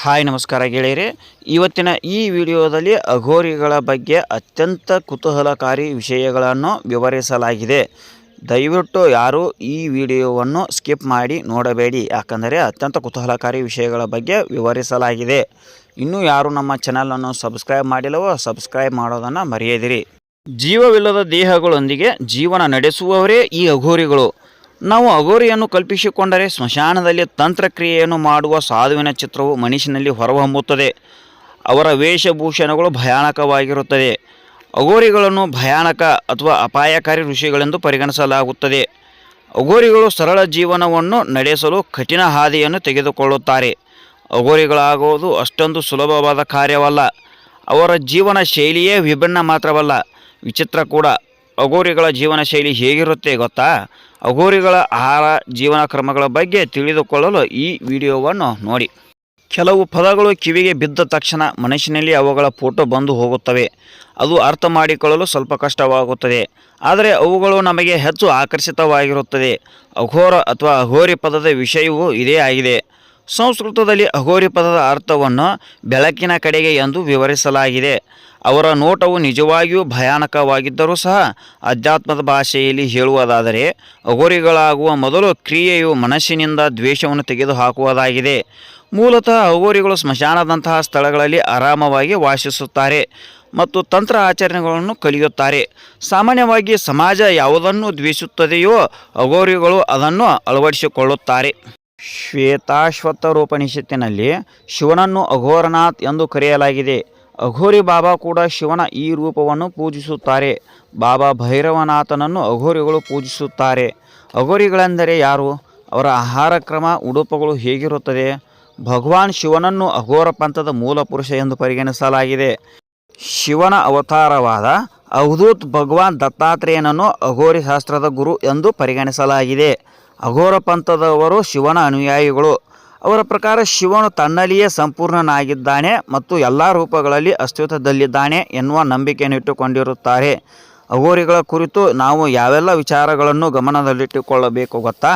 Hi, ನಮಸ್ಕಾರ ಗೆಳೆಯರೆ. ಇವತ್ತಿನ ಈ ವಿಡಿಯೋದಲ್ಲಿ ಅಘೋರಿಗಳ ಬಗ್ಗೆ ಅತ್ಯಂತ ಕುತೂಹಲಕಾರಿ ವಿಷಯಗಳನ್ನು ವಿವರಿಸಲಾಗಿದೆ. ದಯವಿಟ್ಟು ಯಾರು ಈ ವಿಡಿಯೋವನ್ನು ಸ್ಕಿಪ್ ಮಾಡಿ ನೋಡಬೇಡಿ. ಯಾಕಂದರೆ ಅತ್ಯಂತ ಕುತೂಹಲಕಾರಿ ವಿಷಯಗಳ ಬಗ್ಗೆ ವಿವರಿಸಲಾಗಿದೆ. ಇನ್ನೂ ಯಾರು ನಮ್ಮ ಚಾನಲನ್ನು ಸಬ್ಸ್ಕ್ರೈಬ್ ಮಾಡಿಲ್ಲವೋ ಸಬ್ಸ್ಕ್ರೈಬ್ ಮಾಡೋದನ್ನು ಮರೆಯದಿರಿ. ಜೀವವಿಲ್ಲದ ದೇಹಗಳೊಂದಿಗೆ ಜೀವನ ನಡೆಸುವವರೇ ಈ ಅಘೋರಿಗಳು. ನಾವು ಅಗೋರಿಯನ್ನು ಕಲ್ಪಿಸಿಕೊಂಡರೆ ಸ್ಮಶಾನದಲ್ಲಿ ತಂತ್ರಕ್ರಿಯೆಯನ್ನು ಮಾಡುವ ಸಾಧುವಿನ ಚಿತ್ರವು ಮನುಷ್ಯನಲ್ಲಿ ಹೊರಹೊಮ್ಮುತ್ತದೆ. ಅವರ ವೇಷಭೂಷಣಗಳು ಭಯಾನಕವಾಗಿರುತ್ತದೆ. ಅಗೋರಿಗಳನ್ನು ಭಯಾನಕ ಅಥವಾ ಅಪಾಯಕಾರಿ ಋಷಿಗಳೆಂದು ಪರಿಗಣಿಸಲಾಗುತ್ತದೆ. ಅಗೋರಿಗಳು ಸರಳ ಜೀವನವನ್ನು ನಡೆಸಲು ಕಠಿಣ ಹಾದಿಯನ್ನು ತೆಗೆದುಕೊಳ್ಳುತ್ತಾರೆ. ಅಗೋರಿಗಳಾಗುವುದು ಅಷ್ಟೊಂದು ಸುಲಭವಾದ ಕಾರ್ಯವಲ್ಲ. ಅವರ ಜೀವನ ಶೈಲಿಯೇ ವಿಭಿನ್ನ ಮಾತ್ರವಲ್ಲ. ವಿಚಿತ್ರ ಕೂಡ. ಅಗೋರಿಗಳ ಜೀವನ ಶೈಲಿ ಹೇಗಿರುತ್ತೆ ಗೊತ್ತಾ? ಅಘೋರಿಗಳ ಆಹಾರ ಜೀವನ ಕ್ರಮಗಳ ಬಗ್ಗೆ ತಿಳಿದುಕೊಳ್ಳಲು ಈ ವಿಡಿಯೋವನ್ನು ನೋಡಿ. ಕೆಲವು ಪದಗಳು ಕಿವಿಗೆ ಬಿದ್ದ ತಕ್ಷಣ ಮನಸ್ಸಿನಲ್ಲಿ ಅವುಗಳ ಫೋಟೋ ಬಂದು ಹೋಗುತ್ತವೆ. ಅದು ಅರ್ಥ ಮಾಡಿಕೊಳ್ಳಲು ಸ್ವಲ್ಪ ಕಷ್ಟವಾಗುತ್ತದೆ. ಆದರೆ ಅವುಗಳು ನಮಗೆ ಹೆಚ್ಚು ಆಕರ್ಷಿತವಾಗಿರುತ್ತದೆ. ಅಘೋರ ಅಥವಾ ಅಘೋರಿ ಪದದ ವಿಷಯವು ಇದೇ ಆಗಿದೆ. ಸಂಸ್ಕೃತದಲ್ಲಿ ಅಘೋರಿ ಪದದ ಅರ್ಥವನ್ನು ಬೆಳಕಿನ ಕಡೆಗೆ ಎಂದು ವಿವರಿಸಲಾಗಿದೆ. ಅವರ ನೋಟವು ನಿಜವಾಗಿಯೂ ಭಯಾನಕವಾಗಿದ್ದರೂ ಸಹ ಅಧ್ಯಾತ್ಮದ ಭಾಷೆಯಲ್ಲಿ ಹೇಳುವುದಾದರೆ ಅಗೋರಿಗಳಾಗುವ ಮೊದಲು ಕ್ರಿಯೆಯು ಮನಸ್ಸಿನಿಂದ ದ್ವೇಷವನ್ನು ತೆಗೆದುಹಾಕುವುದಾಗಿದೆ. ಮೂಲತಃ ಅಗೋರಿಗಳು ಸ್ಮಶಾನದಂತಹ ಸ್ಥಳಗಳಲ್ಲಿ ಆರಾಮವಾಗಿ ವಾಸಿಸುತ್ತಾರೆ ಮತ್ತು ತಂತ್ರ ಆಚರಣೆಗಳನ್ನು ಕಲಿಯುತ್ತಾರೆ. ಸಾಮಾನ್ಯವಾಗಿ ಸಮಾಜ ಯಾವುದನ್ನು ದ್ವೇಷಿಸುತ್ತದೆಯೋ ಅಗೋರಿಗಳು ಅದನ್ನು ಅಳವಡಿಸಿಕೊಳ್ಳುತ್ತಾರೆ. ಶ್ವೇತಾಶ್ವತರೋಪನಿಷತ್ತಿನಲ್ಲಿ ಶಿವನನ್ನು ಅಘೋರನಾಥ್ ಎಂದು ಕರೆಯಲಾಗಿದೆ. ಅಘೋರಿ ಬಾಬಾ ಕೂಡ ಶಿವನ ಈ ರೂಪವನ್ನು ಪೂಜಿಸುತ್ತಾರೆ. ಬಾಬಾ ಭೈರವನಾಥನನ್ನು ಅಘೋರಿಗಳು ಪೂಜಿಸುತ್ತಾರೆ. ಅಘೋರಿಗಳೆಂದರೆ ಯಾರು? ಅವರ ಆಹಾರ ಕ್ರಮ, ಉಡುಪುಗಳು ಹೇಗಿರುತ್ತದೆ? ಭಗವಾನ್ ಶಿವನನ್ನು ಅಘೋರ ಪಂಥದ ಮೂಲ ಪುರುಷ ಎಂದು ಪರಿಗಣಿಸಲಾಗಿದೆ. ಶಿವನ ಅವತಾರವಾದ ಅವಧೂತ್ ಭಗವಾನ್ ದತ್ತಾತ್ರೇಯನನ್ನು ಅಘೋರಿ ಶಾಸ್ತ್ರದ ಗುರು ಎಂದು ಪರಿಗಣಿಸಲಾಗಿದೆ. ಅಘೋರ ಪಂಥದವರು ಶಿವನ ಅನುಯಾಯಿಗಳು. ಅವರ ಪ್ರಕಾರ ಶಿವನು ತನ್ನಲ್ಲಿಯೇ ಸಂಪೂರ್ಣನಾಗಿದ್ದಾನೆ ಮತ್ತು ಎಲ್ಲ ರೂಪಗಳಲ್ಲಿ ಅಸ್ತಿತ್ವದಲ್ಲಿದ್ದಾನೆ ಎನ್ನುವ ನಂಬಿಕೆಯನ್ನು ಇಟ್ಟುಕೊಂಡಿರುತ್ತಾರೆ. ಅಘೋರಿಗಳ ಕುರಿತು ನಾವು ಯಾವೆಲ್ಲ ವಿಚಾರಗಳನ್ನು ಗಮನದಲ್ಲಿಟ್ಟುಕೊಳ್ಳಬೇಕು ಗೊತ್ತಾ?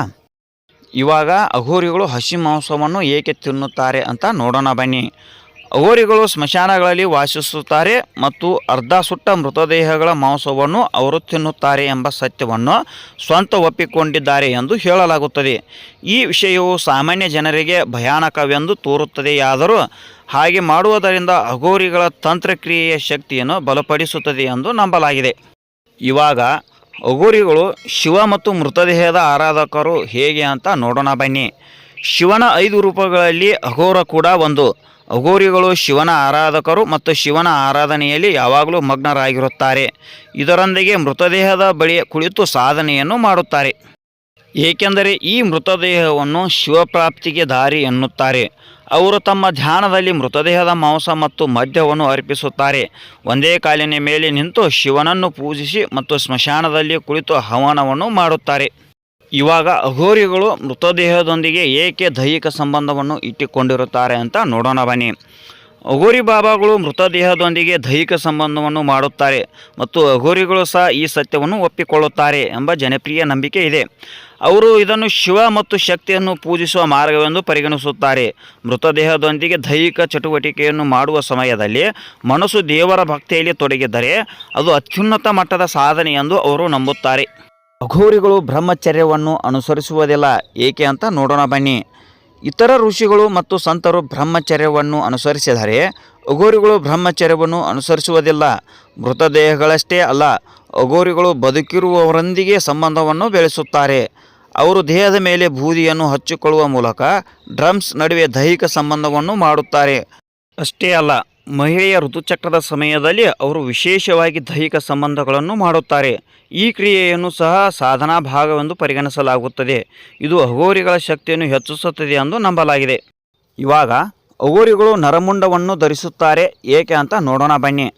ಇವಾಗ ಅಘೋರಿಗಳು ಹಸಿ ಮಾಂಸವನ್ನು ಏಕೆ ತಿನ್ನುತ್ತಾರೆ ಅಂತ ನೋಡೋಣ ಬನ್ನಿ. ಅಘೋರಿಗಳು ಸ್ಮಶಾನಗಳಲ್ಲಿ ವಾಸಿಸುತ್ತಾರೆ ಮತ್ತು ಅರ್ಧ ಸುಟ್ಟ ಮೃತದೇಹಗಳ ಮಾಂಸವನ್ನು ಅವರು ತಿನ್ನುತ್ತಾರೆ ಎಂಬ ಸತ್ಯವನ್ನು ಸ್ವಂತ ಒಪ್ಪಿಕೊಂಡಿದ್ದಾರೆ ಎಂದು ಹೇಳಲಾಗುತ್ತದೆ. ಈ ವಿಷಯವು ಸಾಮಾನ್ಯ ಜನರಿಗೆ ಭಯಾನಕವೆಂದು ತೋರುತ್ತದೆಯಾದರೂ ಹಾಗೆ ಮಾಡುವುದರಿಂದ ಅಘೋರಿಗಳ ತಂತ್ರಕ್ರಿಯೆಯ ಶಕ್ತಿಯನ್ನು ಬಲಪಡಿಸುತ್ತದೆ ಎಂದು ನಂಬಲಾಗಿದೆ. ಇವಾಗ ಅಘೋರಿಗಳು ಶಿವ ಮತ್ತು ಮೃತದೇಹದ ಆರಾಧಕರು ಹೇಗೆ ಅಂತ ನೋಡೋಣ ಬನ್ನಿ. ಶಿವನ ಐದು ರೂಪಗಳಲ್ಲಿ ಅಘೋರ ಕೂಡ ಒಂದು. ಅಘೋರಿಗಳು ಶಿವನ ಆರಾಧಕರು ಮತ್ತು ಶಿವನ ಆರಾಧನೆಯಲ್ಲಿ ಯಾವಾಗಲೂ ಮಗ್ನರಾಗಿರುತ್ತಾರೆ. ಇದರೊಂದಿಗೆ ಮೃತದೇಹದ ಬಳಿ ಕುಳಿತು ಸಾಧನೆಯನ್ನು ಮಾಡುತ್ತಾರೆ. ಏಕೆಂದರೆ ಈ ಮೃತದೇಹವನ್ನು ಶಿವಪ್ರಾಪ್ತಿಗೆ ದಾರಿ ಎನ್ನುತ್ತಾರೆ. ಅವರು ತಮ್ಮ ಧ್ಯಾನದಲ್ಲಿ ಮೃತದೇಹದ ಮಾಂಸ ಮತ್ತು ಮದ್ಯವನ್ನು ಅರ್ಪಿಸುತ್ತಾರೆ. ಒಂದೇ ಕಾಲಿನ ಮೇಲೆ ನಿಂತು ಶಿವನನ್ನು ಪೂಜಿಸಿ ಮತ್ತು ಸ್ಮಶಾನದಲ್ಲಿ ಕುಳಿತು ಹವನವನ್ನು ಮಾಡುತ್ತಾರೆ. ಇವಾಗ ಅಘೋರಿಗಳು ಮೃತದೇಹದೊಂದಿಗೆ ಏಕೆ ದೈಹಿಕ ಸಂಬಂಧವನ್ನು ಇಟ್ಟುಕೊಂಡಿರುತ್ತಾರೆ ಅಂತ ನೋಡೋಣ ಬನ್ನಿ. ಅಘೋರಿ ಬಾಬಾಗಳು ಮೃತದೇಹದೊಂದಿಗೆ ದೈಹಿಕ ಸಂಬಂಧವನ್ನು ಮಾಡುತ್ತಾರೆ ಮತ್ತು ಅಘೋರಿಗಳು ಸಹ ಈ ಸತ್ಯವನ್ನು ಒಪ್ಪಿಕೊಳ್ಳುತ್ತಾರೆ ಎಂಬ ಜನಪ್ರಿಯ ನಂಬಿಕೆ ಇದೆ. ಅವರು ಇದನ್ನು ಶಿವ ಮತ್ತು ಶಕ್ತಿಯನ್ನು ಪೂಜಿಸುವ ಮಾರ್ಗವೆಂದು ಪರಿಗಣಿಸುತ್ತಾರೆ. ಮೃತದೇಹದೊಂದಿಗೆ ದೈಹಿಕ ಚಟುವಟಿಕೆಯನ್ನು ಮಾಡುವ ಸಮಯದಲ್ಲಿ ಮನಸ್ಸು ದೇವರ ಭಕ್ತಿಯಲ್ಲಿ ತೊಡಗಿದ್ದರೆ ಅದು ಅತ್ಯುನ್ನತ ಮಟ್ಟದ ಸಾಧನೆ ಎಂದು ಅವರು ನಂಬುತ್ತಾರೆ. ಅಘೋರಿಗಳು ಬ್ರಹ್ಮಚರ್ಯವನ್ನು ಅನುಸರಿಸುವುದಿಲ್ಲ. ಏಕೆ ಅಂತ ನೋಡೋಣ ಬನ್ನಿ. ಇತರ ಋಷಿಗಳು ಮತ್ತು ಸಂತರು ಬ್ರಹ್ಮಚರ್ಯವನ್ನು ಅನುಸರಿಸಿದರೆ ಅಘೋರಿಗಳು ಬ್ರಹ್ಮಚರ್ಯವನ್ನು ಅನುಸರಿಸುವುದಿಲ್ಲ. ಮೃತದೇಹಗಳಷ್ಟೇ ಅಲ್ಲ, ಅಘೋರಿಗಳು ಬದುಕಿರುವವರೊಂದಿಗೆ ಸಂಬಂಧವನ್ನು ಬೆಳೆಸುತ್ತಾರೆ. ಅವರು ದೇಹದ ಮೇಲೆ ಬೂದಿಯನ್ನು ಹಚ್ಚಿಕೊಳ್ಳುವ ಮೂಲಕ ಡ್ರಮ್ಸ್ ನಡುವೆ ದೈಹಿಕ ಸಂಬಂಧವನ್ನು ಮಾಡುತ್ತಾರೆ. ಅಷ್ಟೇ ಅಲ್ಲ ಮಹಿಳೆಯ ಋತುಚಕ್ರದ ಸಮಯದಲ್ಲಿ ಅವರು ವಿಶೇಷವಾಗಿ ದೈಹಿಕ ಸಂಬಂಧಗಳನ್ನು ಮಾಡುತ್ತಾರೆ. ಈ ಕ್ರಿಯೆಯನ್ನು ಸಹ ಸಾಧನಾ ಭಾಗವೆಂದು ಪರಿಗಣಿಸಲಾಗುತ್ತದೆ. ಇದು ಅಘೋರಿಗಳ ಶಕ್ತಿಯನ್ನು ಹೆಚ್ಚಿಸುತ್ತದೆ ಎಂದು ನಂಬಲಾಗಿದೆ. ಇವಾಗ ಅಗೋರಿಗಳು ನರಮುಂಡವನ್ನು ಧರಿಸುತ್ತಾರೆ. ಏಕೆ ಅಂತ ನೋಡೋಣ ಬನ್ನಿ.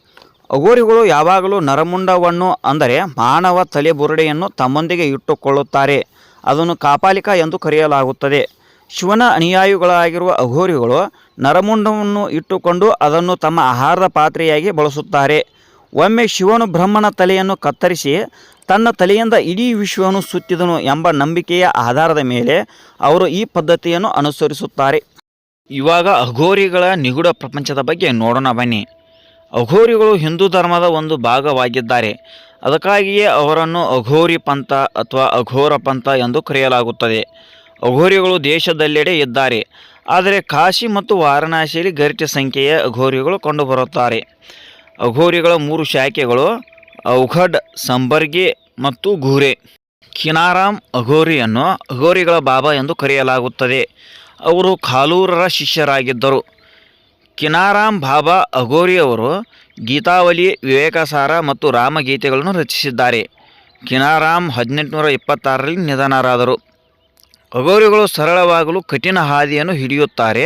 ಅಗೋರಿಗಳು ಯಾವಾಗಲೂ ನರಮುಂಡವನ್ನು, ಅಂದರೆ ಮಾನವ ತಲೆ ಬುರುಡೆಯನ್ನು ತಮ್ಮೊಂದಿಗೆ ಇಟ್ಟುಕೊಳ್ಳುತ್ತಾರೆ. ಅದನ್ನು ಕಾಪಾಲಿಕ ಎಂದು ಕರೆಯಲಾಗುತ್ತದೆ. ಶಿವನ ಅನುಯಾಯಿಗಳಾಗಿರುವ ಅಘೋರಿಗಳು ನರಮುಂಡವನ್ನು ಇಟ್ಟುಕೊಂಡು ಅದನ್ನು ತಮ್ಮ ಆಹಾರದ ಪಾತ್ರೆಯಾಗಿ ಬಳಸುತ್ತಾರೆ. ಒಮ್ಮೆ ಶಿವನು ಬ್ರಹ್ಮನ ತಲೆಯನ್ನು ಕತ್ತರಿಸಿ ತನ್ನ ತಲೆಯಿಂದ ಇಡೀ ವಿಶ್ವವನ್ನು ಸುತ್ತಿದನು ಎಂಬ ನಂಬಿಕೆಯ ಆಧಾರದ ಮೇಲೆ ಅವರು ಈ ಪದ್ಧತಿಯನ್ನು ಅನುಸರಿಸುತ್ತಾರೆ. ಇವಾಗ ಅಘೋರಿಗಳ ನಿಗೂಢ ಪ್ರಪಂಚದ ಬಗ್ಗೆ ನೋಡೋಣ ಬನ್ನಿ. ಅಘೋರಿಗಳು ಹಿಂದೂ ಧರ್ಮದ ಒಂದು ಭಾಗವಾಗಿದ್ದಾರೆ. ಅದಕ್ಕಾಗಿಯೇ ಅವರನ್ನು ಅಘೋರಿ ಪಂಥ ಅಥವಾ ಅಘೋರ ಪಂಥ ಎಂದು ಕರೆಯಲಾಗುತ್ತದೆ. ಅಘೋರಿಗಳು ದೇಶದೆಲ್ಲೆಡೆ ಇದ್ದಾರೆ. ಆದರೆ ಕಾಶಿ ಮತ್ತು ವಾರಣಾಸಿಯಲ್ಲಿ ಗರಿಷ್ಠ ಸಂಖ್ಯೆಯ ಅಘೋರಿಗಳು ಕಂಡುಬರುತ್ತಾರೆ. ಅಘೋರಿಗಳ ಮೂರು ಶಾಖೆಗಳು, ಔಘಡ್, ಸಂಬರ್ಗಿ ಮತ್ತು ಘೂರೆ. ಕಿನಾರಾಮ್ ಅಘೋರಿಯನ್ನು ಅಘೋರಿಗಳ ಬಾಬಾ ಎಂದು ಕರೆಯಲಾಗುತ್ತದೆ. ಅವರು ಖಾಲೂರರ ಶಿಷ್ಯರಾಗಿದ್ದರು. ಕಿನಾರಾಮ್ ಬಾಬಾ ಅಘೋರಿಯವರು ಗೀತಾವಲಿ ವಿವೇಕಸಾರ ಮತ್ತು ರಾಮಗೀತೆಗಳನ್ನು ರಚಿಸಿದ್ದಾರೆ. ಕಿನಾರಾಮ್ ಹದಿನೆಂಟುನೂರ ಇಪ್ಪತ್ತಾರರಲ್ಲಿ ನಿಧನರಾದರು. ಅಘೋರಿಗಳು ಸರಳವಾಗಲು ಕಠಿಣ ಹಾದಿಯನ್ನು ಹಿಡಿಯುತ್ತಾರೆ.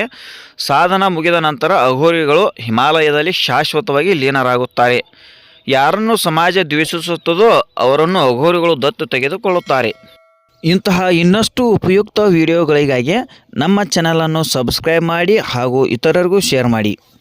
ಸಾಧನ ಮುಗಿದ ನಂತರ ಅಘೋರಿಗಳು ಹಿಮಾಲಯದಲ್ಲಿ ಶಾಶ್ವತವಾಗಿ ಲೀನರಾಗುತ್ತಾರೆ. ಯಾರನ್ನು ಸಮಾಜ ದ್ವೇಷಿಸುತ್ತದೋ ಅವರನ್ನು ಅಘೋರಿಗಳು ದತ್ತು ತೆಗೆದುಕೊಳ್ಳುತ್ತಾರೆ. ಇಂತಹ ಇನ್ನಷ್ಟು ಉಪಯುಕ್ತ ವಿಡಿಯೋಗಳಿಗಾಗಿ ನಮ್ಮ ಚಾನಲನ್ನು ಸಬ್ಸ್ಕ್ರೈಬ್ ಮಾಡಿ ಹಾಗೂ ಇತರರಿಗೂ ಶೇರ್ ಮಾಡಿ.